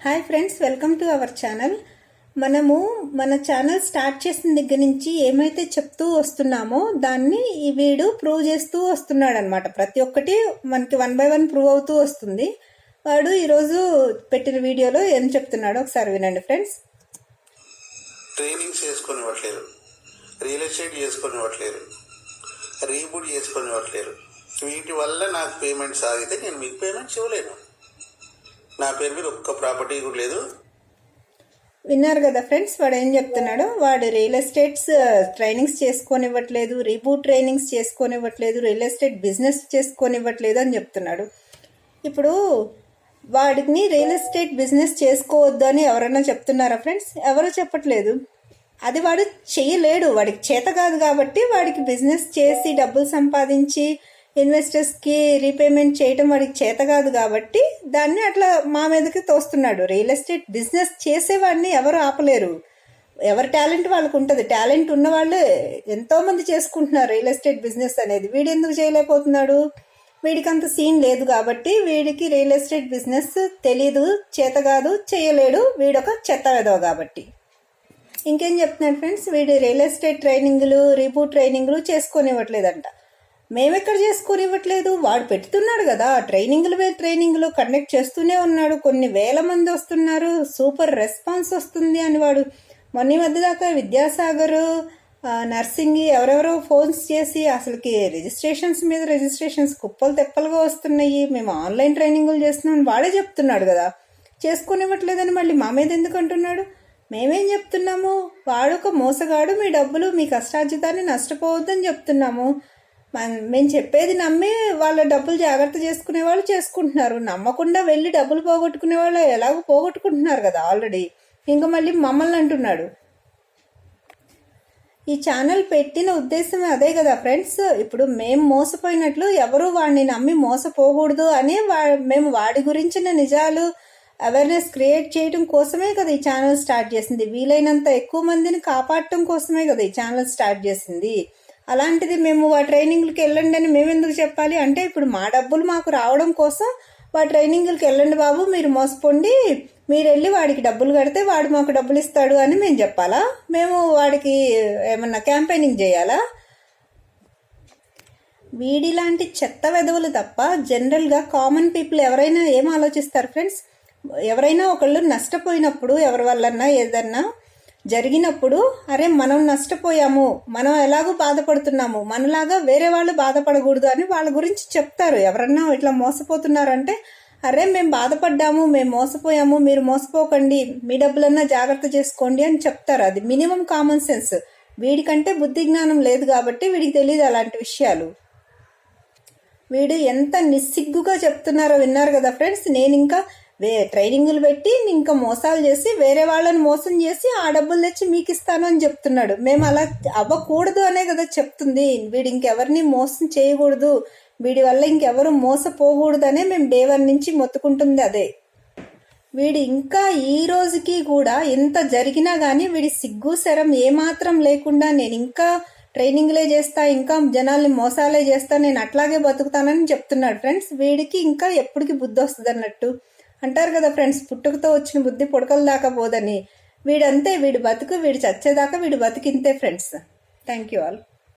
Hi friends welcome to our channel మనము మన channel start చేసిన దగ్గర నుంచి ఏమైతే చెప్తూ వస్తున్నామో దాన్ని ఈ వీడు ప్రూవ్ చేస్తూ వస్తున్నాడు అనమాట ప్రతి ఒక్కటి మనకి వన్ బై వన్ ప్రూవ్ అవుతూ వస్తుంది. వాడు ఈరోజు పెట్టిన వీడియోలో ఏం చెప్తున్నాడో ఒకసారి వినండి ఫ్రెండ్స్ ట్రైనింగ్స్ చేసుకునివ్వట్లేరు రియల్ ఎస్టేట్ చేసుకునివ్వట్లేరు రీబూట్ చేసుకునివ్వట్లేరు వీటి వల్ల నాకు పేమెంట్స్ ఆగితే నేను మీకు పేమెంట్స్ ఇవ్వలేను. నా పేరు మీద ఒక్క ప్రాపర్టీ కూడా లేదు. విన్నారు కదా ఫ్రెండ్స్ వాడు ఏం చెప్తున్నాడు? వాడు రియల్ ఎస్టేట్స్ ట్రైనింగ్స్ చేసుకోనివ్వట్లేదు రీబూట్ ట్రైనింగ్స్ చేసుకోనివ్వట్లేదు రియల్ ఎస్టేట్ బిజినెస్ చేసుకోనివ్వట్లేదు అని చెప్తున్నాడు. ఇప్పుడు వాడిని రియల్ ఎస్టేట్ బిజినెస్ చేసుకోవద్దు అని ఎవరైనా చెప్తున్నారా ఫ్రెండ్స్? ఎవరు చెప్పట్లేదు. అది వాడు చేయలేడు వాడికి చేత కాదు కాబట్టి వాడికి బిజినెస్ చేసి డబ్బులు సంపాదించి ఇన్వెస్టర్స్కి రీపేమెంట్ చేయటం వాడికి చేత కాదు కాబట్టి దాన్ని అట్లా మా మీదకి తోస్తున్నాడు. రియల్ ఎస్టేట్ బిజినెస్ చేసేవాడిని ఎవరు ఆపలేరు. ఎవరి టాలెంట్ వాళ్ళకు ఉంటుంది. టాలెంట్ ఉన్న వాళ్ళు ఎంతోమంది చేసుకుంటున్నారు రియల్ ఎస్టేట్ బిజినెస్ అనేది. వీడు ఎందుకు చేయలేకపోతున్నాడు? వీడికి అంత సీన్ లేదు కాబట్టి వీడికి రియల్ ఎస్టేట్ బిజినెస్ తెలీదు చేత కాదు చేయలేడు. వీడొక చెత్త వెదవ కాబట్టి. ఇంకేం చెప్తున్నాడు ఫ్రెండ్స్? వీడు రియల్ ఎస్టేట్ ట్రైనింగ్లు రీబూట్ ట్రైనింగ్లు చేసుకొని ఇవ్వట్లేదంట మేమెక్కడ చేసుకొనివ్వట్లేదు? వాడు పెడుతున్నాడు కదా. ట్రైనింగ్లు మీద ట్రైనింగ్లు కండక్ట్ చేస్తూనే ఉన్నాడు. కొన్ని వేల మంది వస్తున్నారు. సూపర్ రెస్పాన్స్ వస్తుంది అని వాడు మొన్న మధ్య దాకా విద్యాసాగర్ నర్సింగ్ ఎవరెవరో ఫోన్స్ చేసి అసలుకి రిజిస్ట్రేషన్స్ మీద రిజిస్ట్రేషన్స్ కుప్పలు తెప్పలుగా వస్తున్నాయి. మేము ఆన్లైన్ ట్రైనింగులు చేస్తున్నాం వాడే చెప్తున్నాడు కదా. చేసుకునివ్వట్లేదని మళ్ళీ మా మీద ఎందుకు అంటున్నాడు? మేమేం చెప్తున్నాము? వాడు ఒక మోసగాడు. మీ డబ్బులు మీ కష్టార్జితాన్ని నష్టపోవద్దని చెప్తున్నాము. మేము చెప్పేది నమ్మి వాళ్ళ డబ్బులు జాగ్రత్త చేసుకునే వాళ్ళు చేసుకుంటున్నారు. నమ్మకుండా వెళ్ళి డబ్బులు పోగొట్టుకునే వాళ్ళు ఎలాగో పోగొట్టుకుంటున్నారు కదా ఆల్రెడీ. ఇంకా మళ్ళీ మమ్మల్ని అంటున్నాడు. ఈ ఛానల్ పెట్టిన ఉద్దేశం అదే కదా ఫ్రెండ్స్. ఇప్పుడు మేము మోసపోయినట్లు ఎవరు వాడిని నమ్మి మోసపోకూడదు అని వా మేము వాడి గురించిన నిజాలు అవేర్నెస్ క్రియేట్ చేయడం కోసమే కదా ఈ ఛానల్ స్టార్ట్ చేసింది. వీలైనంత ఎక్కువ మందిని కాపాడటం కోసమే కదా ఈ ఛానల్ స్టార్ట్ చేసింది. అలాంటిది మేము ఆ ట్రైనింగ్లకి వెళ్ళండి అని మేము ఎందుకు చెప్పాలి? అంటే ఇప్పుడు మా డబ్బులు మాకు రావడం కోసం వా ట్రైనింగ్లకి వెళ్ళండి బాబు మీరు మోసపోండి. మీరు వెళ్ళి వాడికి డబ్బులు కడితే వాడు మాకు డబ్బులు ఇస్తాడు అని మేము చెప్పాలా? మేము వాడికి ఏమన్నా క్యాంపెయినింగ్ చేయాలా? వీడిలాంటి చెత్త వెధవులు తప్ప జనరల్గా కామన్ పీపుల్ ఎవరైనా ఏం ఆలోచిస్తారు ఫ్రెండ్స్? ఎవరైనా ఒకళ్ళు నష్టపోయినప్పుడు ఎవరి వల్లన్నా ఏదన్నా జరిగినప్పుడు అరే మనం నష్టపోయాము మనం ఎలాగో బాధపడుతున్నాము మనలాగా వేరే వాళ్ళు బాధపడకూడదు అని వాళ్ళ గురించి చెప్తారు. ఎవరన్నా ఇట్లా మోసపోతున్నారంటే అరే మేము బాధపడ్డాము మేము మోసపోయాము మీరు మోసపోకండి మీ డబ్బులన్నా జాగ్రత్త చేసుకోండి అని చెప్తారు. అది మినిమం కామన్ సెన్స్. వీడికంటే బుద్ధి జ్ఞానం లేదు కాబట్టి వీడికి తెలియదు అలాంటి విషయాలు. వీడు ఎంత నిస్సిగ్గుగా చెప్తున్నారో విన్నారు కదా ఫ్రెండ్స్. నేను ఇంకా వే ట్రైనింగులు పెట్టి ఇంకా మోసాలు చేసి వేరే వాళ్ళని మోసం చేసి ఆ డబ్బులు తెచ్చి మీకు ఇస్తాను అని చెప్తున్నాడు. మేము అలా అవ్వకూడదు అనే కదా చెప్తుంది. వీడు ఇంకెవరిని మోసం చేయకూడదు. వీడి వల్ల ఇంకెవరు మోసపోకూడదనే మేము డే వన్ నుంచి మొత్తుకుంటుంది అదే. వీడు ఇంకా ఈ రోజుకి కూడా ఎంత జరిగినా కానీ వీడి సిగ్గు శరం ఏమాత్రం లేకుండా నేను ఇంకా ట్రైనింగ్లే చేస్తా ఇంకా జనాల్ని మోసాలే చేస్తా నేను అట్లాగే బతుకుతానని చెప్తున్నాడు. ఫ్రెండ్స్ వీడికి ఇంకా ఎప్పటికి బుద్ధి వస్తుంది అన్నట్టు అంటారు కదా ఫ్రెండ్స్ పుట్టుకతో వచ్చిన బుద్ధి పుడకల దాకా పోదని. వీడంతే వీడు బతుకు వీడు చచ్చేదాకా వీడు బతికింతే ఫ్రెండ్స్. Thank you all